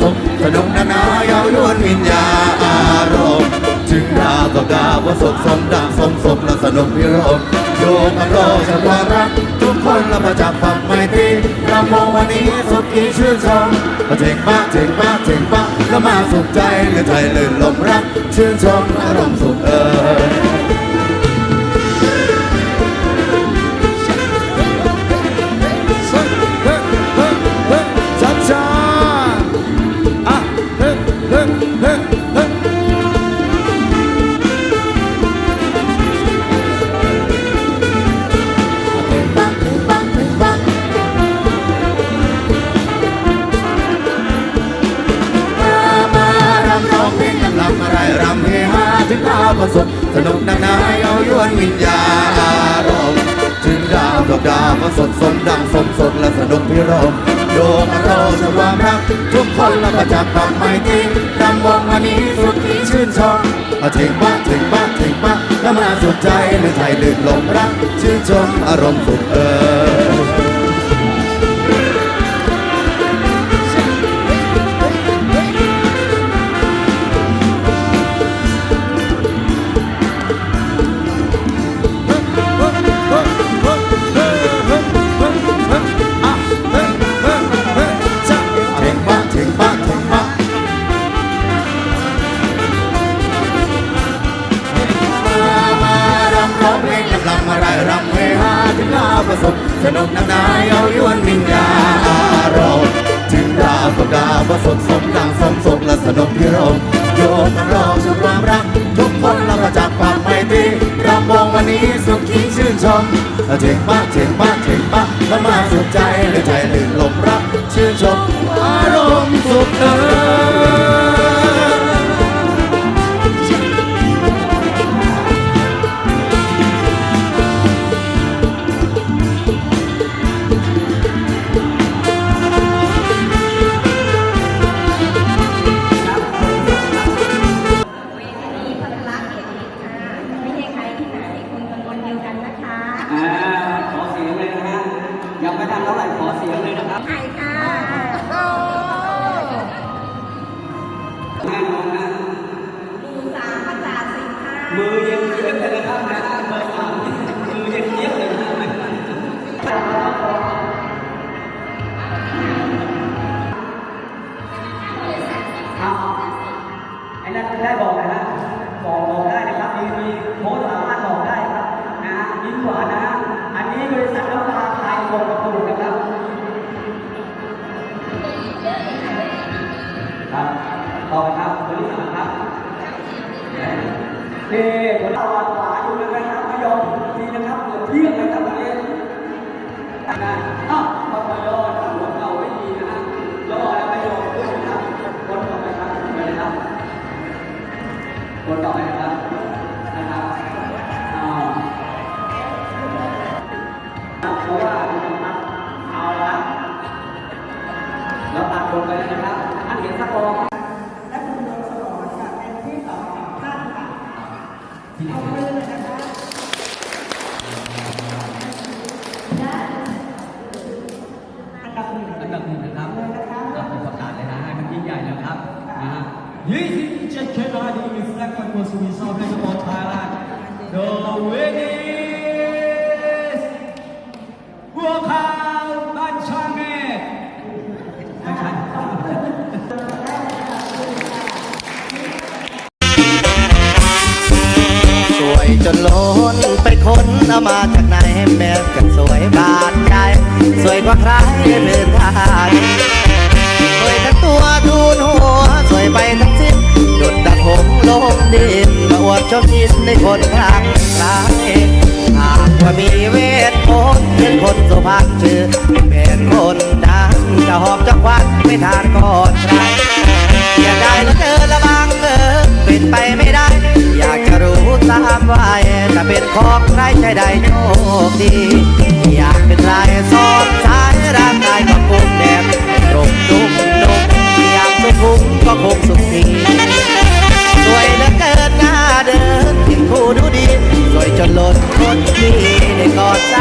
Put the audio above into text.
สมสนุกนานาเย้ายวนวิญญาอารมณ์ถึงดาวกับดาวว่าสมสมดังสมสมและสนุกพิรมโยกกันโลกจากควารัก ทุกคนละประจับฝักไม่ตีเรามองวันนี้สุดที่ชื่นชมมาเจ๋งปะเจ๋งปะเจ๋งปะแล้วมาสุขใจหรือใจลื่นลมรัก ชื่นชมอารมณ์สุขเออ ถึงดาวประสนุกนักหนาเอายวนวิญญาณอารมณ์ถึงดาวกับดาวประสดสมดังสมสดและสนุกพิรมโยกโรชความรักทุกคนละประจับความไม่ตรีดำวงวันนี้สุดที่ชื่นชมมาถึงบ้าถึงบ้าถึงบ้าแล้วมาสุดใจหรือไทยลื่นลมรักชื่นชมอารมณ์สุขเออำลำอะไรรำเฮฮาถึงลาวประสบสนุกนักหนาเอายวนวิญญาอารมณ์ถึงดาวกับดาวประสดสมดังสมสุขและสนุกพิรมโยมกันรอชมความรัก ทุกคนละประจักษ์ความไม่ตรีรำวงวันนี้สุขีชื่นชมเถิงปะเถิงปะเถิงปะแล้วมาสุขใจเลยใจลื่นลมรัก มือเย็นเยียบเลยนะครับนะ คนเราหวานหวานอยู่นะครับไม่ยอมทีนะครับเกือเที่ยงนะครับตอนนี้นะอ้าวต้องมายอดหัวเข่าไม่ดีนะฮะยอดแล้วไม่ยอมด้วยนะครับคนต่อไปครับไปเลยครับคนต่อไปนะครับนะครับอ่าเพราะว่าเอาละแล้วตัดลงไปเลยนะครับท่านเห็นสกอร์ ที่ไหนอันดับหนึ่งอันดับหนึ่งนะครับเราเป็นประกาศเลยนะให้มันยิ่งใหญ่นะครับนะฮะ27 January is Black Football Season Baseball Thailand the winning จนล้นไปค้นเอามาจากไหนแม่กันสวยบาดใจสวยกว่าใครเดินทางสวยทั้งตัวทูนหัวสวยไปทั้งสิ้นดุดดักหงลงดินมาอวดชมยินในคนครั้ง เป็นของใครใช่ใดโชคดี อยากเป็นลายสอบสายร่างกายก็คงแดดตรงนุ่งนุ่มอยากสุขุมก็คงสุขดีสวยแลือเกิดหน้าเดินถึงคู่ดูดี สวยจนล้นคนดีในกอดใจ